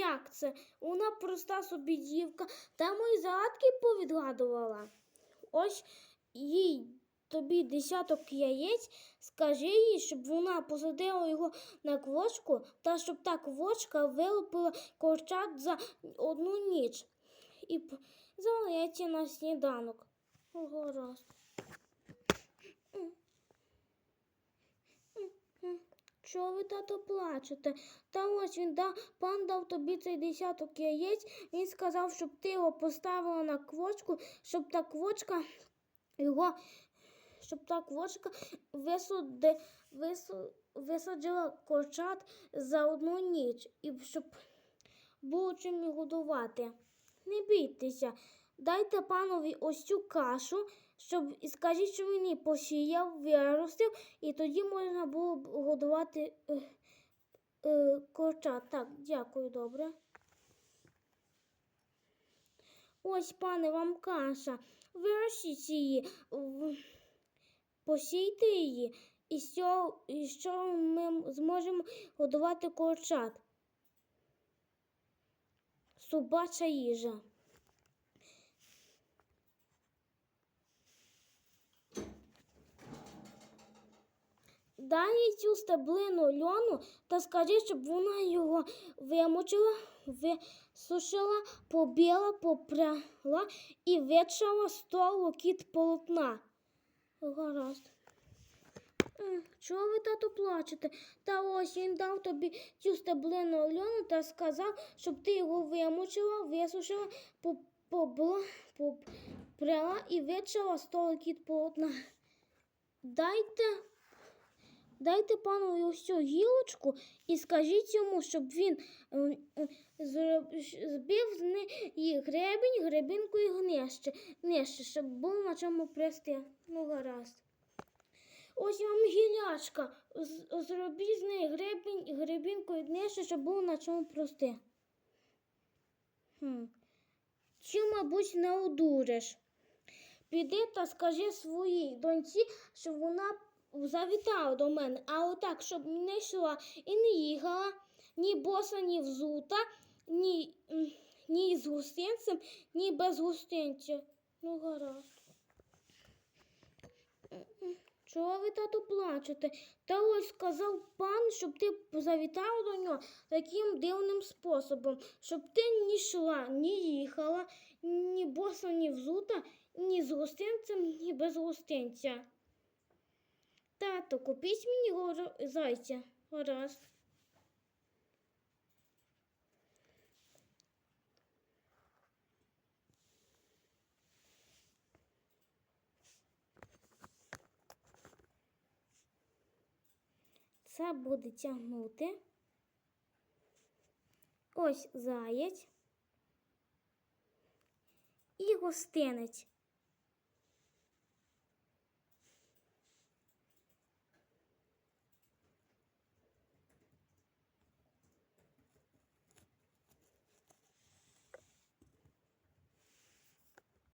Як це? Вона проста собі дівка, та мої загадки повідгадувала. Ось їй тобі десяток яєць, скажи їй, щоб вона посадила його на квочку, та щоб та квочка вилупила курчат за одну ніч і яйця на сніданок. Гаразд. Чого ви, тато, плачете? Та ось він дав, пан дав тобі цей десяток яєць. Він сказав, щоб ти його поставила на квочку, щоб та квочка його, щоб та квочка висуди, вису, висаджила курчат за одну ніч, і щоб було чим годувати. Не бійтеся, дайте панові ось цю кашу, щоб і скажіть, що він її посіяв, виростив, і тоді можна було б годувати е, е, курчат. Так, дякую, добре. Ось, пане, вам каша. Вирощіть її, посійте її, і що, і що ми зможемо годувати курчат. Собача їжа. Дай цю стеблину льону та скажи, щоб вона його вимочила, висушила, побіла, попряла і вичала сто локіт полотна. Гаразд. Чого ви, тату, плачете? Та ось він дав тобі цю стеблину льону та сказав, щоб ти його вимочила, висушила, по- побла, попряла і вичала сто локіт полотна. Дайте Дайте ось цю гілочку і скажіть йому, щоб він ем, е, збив з неї гребінь, гребінку і гнище, нижче, щоб було на чому прести. Ну, гаразд. Ось вам гілячка. Зробіть з неї гребінь, гребінку і нижче, щоб було на чому прости. Хм. Чи, мабуть, не одуриш. Піди та скажи своїй доньці, щоб вона завітала до мене, а отак, щоб не йшла і не їхала, ні боса, ні взута, ні, ні з гостинцем, ні без гостинця. Ну, гаразд. Чого ви, тату, плачете? Та ось сказав пан, щоб ти завітала до нього таким дивним способом, щоб ти ні йшла, ні їхала, ні боса, ні взута, ні з гостинцем, ні без гостинця. Тато, купіть мені зайця. Гаразд. Це буде тягнути. Ось заєць і гостинець.